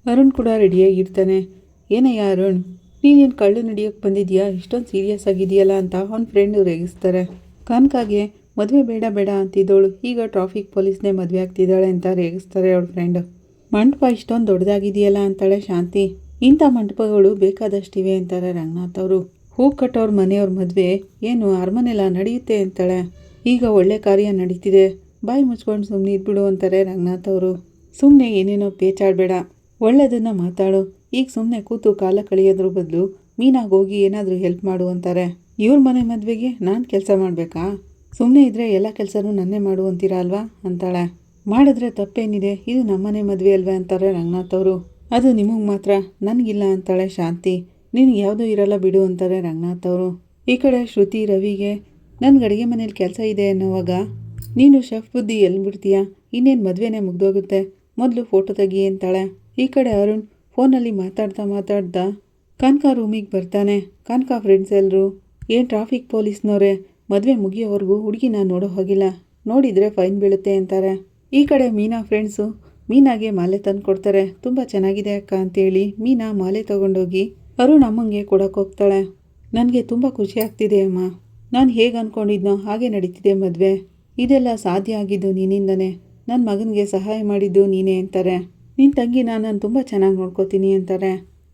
ಅರುಣ್ ಕೂಡ ರೆಡಿಯಾಗಿರ್ತಾನೆ. ಏನಯ್ಯ ಅರುಣ್ ನೀನೇನು ಕಳ್ಳು ನಡೆಯೋಕ್ಕೆ ಬಂದಿದ್ಯಾ? ಇಷ್ಟೊಂದು ಸೀರಿಯಸ್ ಆಗಿದೆಯಲ್ಲ ಅಂತ ಅವ್ನ ಫ್ರೆಂಡು ರೇಗಿಸ್ತಾರೆ. ಕಾನ್ಕಾಗೆ, ಮದುವೆ ಬೇಡ ಬೇಡ ಅಂತಿದ್ದವಳು ಈಗ ಟ್ರಾಫಿಕ್ ಪೊಲೀಸ್ನೇ ಮದುವೆ ಆಗ್ತಿದ್ದಾಳೆ ಅಂತ ರೇಗಿಸ್ತಾರೆ ಅವಳ ಫ್ರೆಂಡು ಮಂಟಪ ಇಷ್ಟೊಂದು ದೊಡ್ಡದಾಗಿದೆಯಲ್ಲ ಅಂತಾಳೆ ಶಾಂತಿ. ಇಂಥ ಮಂಟಪಗಳು ಬೇಕಾದಷ್ಟಿವೆ ಅಂತಾರೆ ರಂಗನಾಥ್ ಅವರು. ಹೂ ಕಟ್ಟೋರ್ ಮನೆಯವ್ರ ಮದುವೆ ಏನು ಅರಮನೆಲ್ಲ ನಡೆಯುತ್ತೆ ಅಂತಾಳೆ. ಈಗ ಒಳ್ಳೆ ಕಾರ್ಯ ನಡೀತಿದೆ. ಬಾಯಿ ಮುಚ್ಕೊಂಡು ಸುಮ್ಮನೆ ಇದ್ಬಿಡು ಅಂತಾರೆ ರಂಗನಾಥ್ ಅವರು. ಸುಮ್ಮನೆ ಏನೇನೋ ಪೇಚಾಡಬೇಡ. ಒಳ್ಳೆದನ್ನ ಮಾತಾಡು. ಈಗ ಸುಮ್ಮನೆ ಕೂತು ಕಾಲ ಕಳೆಯೋದ್ರ ಬದಲು ಮೀನಾಗಿ ಹೋಗಿ ಏನಾದರೂ ಹೆಲ್ಪ್ ಮಾಡು ಅಂತಾರೆ. ಇವ್ರ ಮನೆ ಮದುವೆಗೆ ನಾನು ಕೆಲಸ ಮಾಡಬೇಕಾ? ಸುಮ್ಮನೆ ಇದ್ದರೆ ಎಲ್ಲ ಕೆಲಸನೂ ನನ್ನೇ ಮಾಡು ಅಂತೀರಾ ಅಲ್ವಾ? ಅಂತಾಳೆ. ಮಾಡಿದ್ರೆ ತಪ್ಪೇನಿದೆ, ಇದು ನಮ್ಮನೆ ಮದುವೆ ಅಲ್ವೇ ಅಂತಾರೆ ರಂಗನಾಥ್ ಅವರು. ಅದು ನಿಮಗೆ ಮಾತ್ರ, ನನಗಿಲ್ಲ ಅಂತಾಳೆ ಶಾಂತಿ. ನಿನಗೆ ಯಾವುದೂ ಇರಲ್ಲ ಬಿಡು ಅಂತಾರೆ ರಂಗನಾಥ್ ಅವರು. ಈ ಕಡೆ ಶ್ರುತಿ ರವಿಗೆ ನನ್ಗೆ ಅಡುಗೆ ಮನೇಲಿ ಕೆಲಸ ಇದೆ ಅನ್ನೋವಾಗ, ನೀನು ಶೆಫ್ ಬುದ್ಧಿ ಎಲ್ಲಿ ಬಿಡ್ತೀಯಾ ಇನ್ನೇನು ಮದುವೆನೇ ಮುಗ್ದೋಗುತ್ತೆ? ಮೊದಲು ಫೋಟೋ ತೆಗಿ ಅಂತಾಳೆ. ಈ ಕಡೆ ಅರುಣ್ ಫೋನಲ್ಲಿ ಮಾತಾಡ್ತಾ ಮಾತಾಡ್ತಾ ಕನಕ ರೂಮಿಗೆ ಬರ್ತಾನೆ. ಕನಕ ಫ್ರೆಂಡ್ಸ್ ಎಲ್ಲರೂ ಏನು ಟ್ರಾಫಿಕ್ ಪೊಲೀಸ್ನವ್ರೆ ಮದುವೆ ಮುಗಿಯೋವರೆಗೂ ಹುಡುಗಿನ ನೋಡೋ ಹೋಗಿಲ್ಲ. ನೋಡಿದರೆ ಫೈನ್ ಬೀಳುತ್ತೆ ಅಂತಾರೆ. ಈ ಕಡೆ ಮೀನಾ ಫ್ರೆಂಡ್ಸು ಮೀನಾಗೆ ಮಾಲೆ ತಂದು ಕೊಡ್ತಾರೆ. ತುಂಬ ಚೆನ್ನಾಗಿದೆ ಅಕ್ಕ ಅಂತೇಳಿ ಮೀನಾ ಮಾಲೆ ತಗೊಂಡೋಗಿ ಅರುಣ್ ಅಮ್ಮಂಗೆ ಕೊಡೋಕೆ ಹೋಗ್ತಾಳೆ. ನನಗೆ ತುಂಬ ಖುಷಿ ಆಗ್ತಿದೆ ಅಮ್ಮ. ನಾನು ಹೇಗೆ ಅಂದ್ಕೊಂಡಿದ್ನೋ ಹಾಗೆ ನಡೀತಿದೆ ಮದುವೆ. ಇದೆಲ್ಲ ಸಾಧ್ಯ ಆಗಿದ್ದು ನಿನ್ನಿಂದನೇ ನನ್ನ ಮಗನಿಗೆ ಸಹಾಯ ಮಾಡಿದ್ದು ನೀನೇ ಅಂತಾರೆ. ನಿನ್ನ ತಂಗಿನ ನಾನು ತುಂಬ ಚೆನ್ನಾಗಿ ನೋಡ್ಕೋತೀನಿ ಅಂತಾರೆ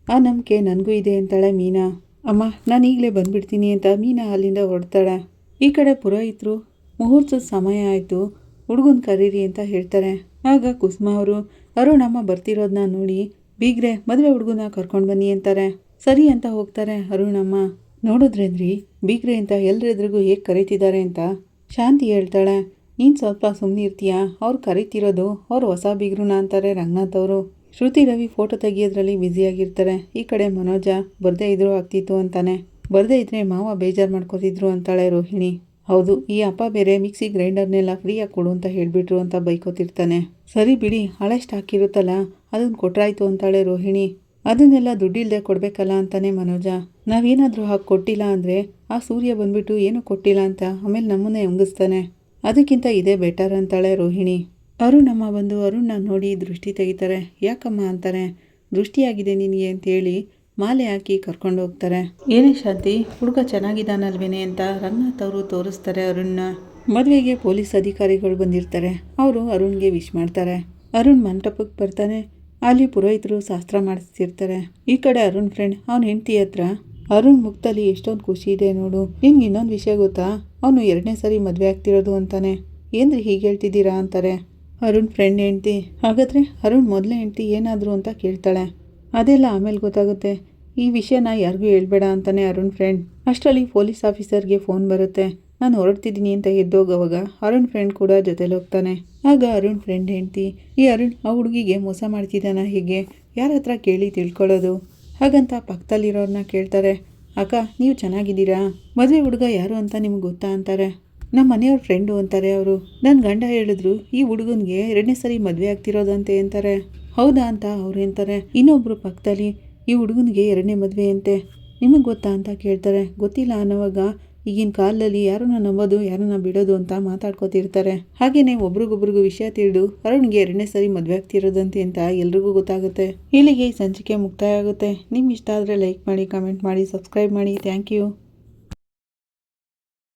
ಆ ನಂಬಿಕೆ ನನಗೂ ಇದೆ ಅಂತಾಳೆ ಮೀನಾ. ಅಮ್ಮ, ನಾನು ಈಗಲೇ ಬಂದುಬಿಡ್ತೀನಿ ಅಂತ ಮೀನಾ ಅಲ್ಲಿಂದ ಹೊಡ್ತಾಳೆ ಈ ಕಡೆ ಪುರೋಹಿತರು ಮುಹೂರ್ತದ ಸಮಯ ಆಯಿತು, ಹುಡುಗನ ಕರೀರಿ ಅಂತ ಹೇಳ್ತಾರೆ. ಆಗ ಕುಸುಮ ಅವರು ಅರುಣಮ್ಮ ಬರ್ತಿರೋದನ್ನ ನೋಡಿ, ಬೀಗ್ರೆ, ಮದುವೆ ಹುಡುಗನ ಕರ್ಕೊಂಡು ಬನ್ನಿ ಅಂತಾರೆ. ಸರಿ ಅಂತ ಹೋಗ್ತಾರೆ ಅರುಣಮ್ಮ ನೋಡಿದ್ರೇನ್ರಿ, ಬೀಗ್ರೆ ಅಂತ ಎಲ್ಲರೆದ್ರಿಗೂ ಹೇಗೆ ಕರೀತಿದ್ದಾರೆ ಅಂತ? ಶಾಂತಿ ಹೇಳ್ತಾಳೆ. ನೀನು ಸ್ವಲ್ಪ ಸುಮ್ಮನೆ ಇರ್ತೀಯಾ? ಅವ್ರು ಕರಿತಿರೋದು ಅವ್ರು ಹೊಸ ಬಿಗ್ರೂನ ಅಂತಾರೆ ರಂಗನಾಥ್ ಅವರು. ಶ್ರುತಿ ರವಿ ಫೋಟೋ ತೆಗಿಯೋದ್ರಲ್ಲಿ ಬ್ಯುಸಿಯಾಗಿರ್ತಾರೆ ಈ ಕಡೆ ಮನೋಜ, ಬರದೇ ಇದ್ರೂ ಆಗ್ತಿತ್ತು ಅಂತಾನೆ. ಬರದೇ ಇದ್ರೆ ಮಾವ ಬೇಜಾರು ಮಾಡ್ಕೋತಿದ್ರು ಅಂತಾಳೆ ರೋಹಿಣಿ. ಹೌದು, ಈ ಅಪ್ಪ ಬೇರೆ ಮಿಕ್ಸಿ ಗ್ರೈಂಡರ್ನೆಲ್ಲ ಫ್ರೀಯಾಗಿ ಕೊಡು ಅಂತ ಹೇಳಿಬಿಟ್ರು ಅಂತ ಬೈಕೋತಿರ್ತಾನೆ. ಸರಿ ಬಿಡಿ, ಹಳೆ ಸ್ಟಾಕ್ ಇರುತ್ತಲ್ಲ ಅದನ್ನು ಕೊಟ್ರಾಯ್ತು ಅಂತಾಳೆ ರೋಹಿಣಿ. ಅದನ್ನೆಲ್ಲ ದುಡ್ಡಿಲ್ಲದೆ ಕೊಡಬೇಕಲ್ಲ ಅಂತಾನೆ ಮನೋಜ. ನಾವೇನಾದರೂ ಹಾಕಿ ಕೊಟ್ಟಿಲ್ಲ ಅಂದರೆ ಆ ಸೂರ್ಯ ಬಂದ್ಬಿಟ್ಟು ಏನೂ ಕೊಟ್ಟಿಲ್ಲ ಅಂತ ಆಮೇಲೆ ನಮ್ಮನ್ನೇ ಎಂಗಿಸ್ತಾನೆ ಅದಕ್ಕಿಂತ ಇದೇ ಬೆಟರ್ ಅಂತಾಳೆ ರೋಹಿಣಿ. ಅರುಣಮ್ಮ ಬಂದು ಅರುಣ್ನ ನೋಡಿ ದೃಷ್ಟಿ ತೆಗಿತಾರೆ. ಯಾಕಮ್ಮ ಅಂತಾರೆ, ದೃಷ್ಟಿಯಾಗಿದೆ ನಿನಗೆ ಅಂತೇಳಿ ಮಾಲೆ ಹಾಕಿ ಕರ್ಕೊಂಡು ಹೋಗ್ತಾರೆ. ಏನೇ ಶಾಂತಿ, ಹುಡುಗ ಚೆನ್ನಾಗಿದ್ದಾನಲ್ವೇನೆ ಅಂತ ರಂಗನಾಥ್ ಅವರು ತೋರಿಸ್ತಾರೆ ಅರುಣ್ನ. ಮದುವೆಗೆ ಪೊಲೀಸ್ ಅಧಿಕಾರಿಗಳು ಬಂದಿರ್ತಾರೆ. ಅವರು ಅರುಣ್ಗೆ ವಿಶ್ ಮಾಡ್ತಾರೆ. ಅರುಣ್ ಮಂಟಪಕ್ಕೆ ಬರ್ತಾನೆ. ಅಲ್ಲಿ ಪುರೋಹಿತರು ಶಾಸ್ತ್ರ ಮಾಡಿಸ್ತಿರ್ತಾರೆ. ಈ ಕಡೆ ಅರುಣ್ ಫ್ರೆಂಡ್ ಅವನ ಹೆಂಡತಿ ಹತ್ರ, ಅರುಣ್ ಮುಖದಲ್ಲಿ ಎಷ್ಟೊಂದು ಖುಷಿ ಇದೆ ನೋಡು. ನಿನ್ಗೆ ಇನ್ನೊಂದು ವಿಷಯ ಗೊತ್ತಾ? ಅವನು ಎರಡನೇ ಸಾರಿ ಮದುವೆ ಆಗ್ತಿರೋದು ಅಂತಾನೆ. ಏನ್ರಿ ಹೀಗೆ ಹೇಳ್ತಿದ್ದೀರಾ ಅಂತಾರೆ. ಅರುಣ್ ಫ್ರೆಂಡ್ ಹೆಂಡ್ತಿ. ಹಾಗಾದ್ರೆ ಅರುಣ್ ಮೊದಲೇ ಹೆಂಡ್ತಿ ಏನಾದರೂ ಅಂತ ಕೇಳ್ತಾಳೆ. ಅದೆಲ್ಲ ಆಮೇಲೆ ಗೊತ್ತಾಗುತ್ತೆ. ಈ ವಿಷಯನ ಯಾರಿಗೂ ಹೇಳ್ಬೇಡ ಅಂತಾನೆ ಅರುಣ್ ಫ್ರೆಂಡ್ ಅಷ್ಟರಲ್ಲಿ ಪೊಲೀಸ್ ಆಫೀಸರ್ಗೆ ಫೋನ್ ಬರುತ್ತೆ. ನಾನು ಹೊರಡ್ತಿದ್ದೀನಿ ಅಂತ ಎದ್ದೋಗವಾಗ ಅರುಣ್ ಫ್ರೆಂಡ್ ಕೂಡ ಜೊತೆಲಿ ಹೋಗ್ತಾನೆ. ಆಗ ಅರುಣ್ ಫ್ರೆಂಡ್ ಹೆಂಡ್ತಿ, ಈ ಅರುಣ್, ಆ ಹುಡುಗಿಗೆ ಮೋಸ ಮಾಡ್ತಿದ್ದಾನ ಹೀಗೆ? ಯಾರ ಹತ್ರ ಕೇಳಿ ತಿಳ್ಕೊಳ್ಳೋದು? ಹಾಗಂತ ಪಕ್ಕದಲ್ಲಿರೋರನ್ನ ಕೇಳ್ತಾರೆ. ಅಕ್ಕ, ನೀವು ಚೆನ್ನಾಗಿದ್ದೀರಾ? ಮದುವೆ ಹುಡುಗ ಯಾರು ಅಂತ ನಿಮ್ಗೆ ಗೊತ್ತಾ ಅಂತಾರೆ. ನಮ್ಮ ಮನೆಯವ್ರ ಫ್ರೆಂಡು ಅಂತಾರೆ ಅವರು. ನನ್ನ ಗಂಡ ಹೇಳಿದ್ರು, ಈ ಹುಡುಗನಿಗೆ ಎರಡನೇ ಸರಿ ಮದುವೆ ಆಗ್ತಿರೋದಂತೆ ಅಂತಾರೆ. ಹೌದಾ ಅಂತ ಅವ್ರು ಅಂತಾರೆ ಇನ್ನೊಬ್ಬರು ಪಕ್ಕದಲ್ಲಿ ಈ ಹುಡುಗನಿಗೆ ಎರಡನೇ ಮದುವೆ ಅಂತೆ. ನಿಮಗೆ ಗೊತ್ತಾ ಅಂತ ಕೇಳ್ತಾರೆ. ಗೊತ್ತಿಲ್ಲ ಅನ್ನೋವಾಗ ಈಗಿನ ಕಾಲದಲ್ಲಿ ಯಾರನ್ನ ನಂಬೋದು, ಯಾರನ್ನ ಬಿಡೋದು ಅಂತ ಮಾತಾಡ್ಕೋತಿರ್ತಾರೆ. ಹಾಗೇನೆ ಒಬ್ರಿಗೊಬ್ರಿಗೂ ವಿಷಯ ತಿಳಿದು ಅರುಣ್ಗೆ ಎರಡನೇ ಸರಿ ಮದುವೆ ಆಗ್ತಿರೋದಂತೆ ಅಂತ ಎಲ್ರಿಗೂ ಗೊತ್ತಾಗುತ್ತೆ. ಇಲ್ಲಿಗೆ ಸಂಚಿಕೆ ಮುಕ್ತಾಯ ಆಗುತ್ತೆ. ನಿಮ್ಗೆ ಇಷ್ಟ ಆದರೆ ಲೈಕ್ ಮಾಡಿ ಕಮೆಂಟ್ ಮಾಡಿ ಸಬ್ಸ್ಕ್ರೈಬ್ ಮಾಡಿ. Thank you